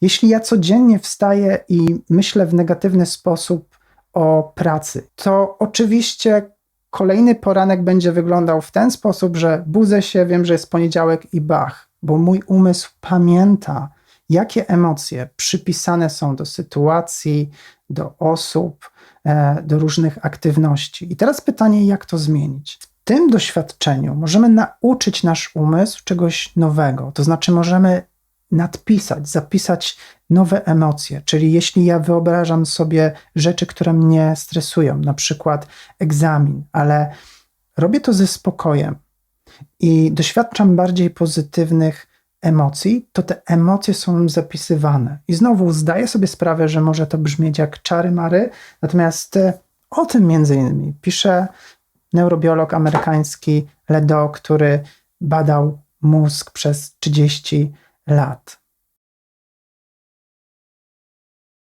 Jeśli ja codziennie wstaję i myślę w negatywny sposób o pracy, to oczywiście kolejny poranek będzie wyglądał w ten sposób, że budzę się, wiem, że jest poniedziałek i bach, bo mój umysł pamięta, jakie emocje przypisane są do sytuacji, do osób, e, do różnych aktywności. I teraz pytanie, jak to zmienić? W tym doświadczeniu możemy nauczyć nasz umysł czegoś nowego, to znaczy możemy nadpisać, zapisać nowe emocje. Czyli jeśli ja wyobrażam sobie rzeczy, które mnie stresują, na przykład egzamin, ale robię to ze spokojem i doświadczam bardziej pozytywnych emocji, to te emocje są zapisywane. I znowu zdaję sobie sprawę, że może to brzmieć jak czary mary, natomiast e, o tym między innymi pisze neurobiolog amerykański Ledo, który badał mózg przez 30 lat.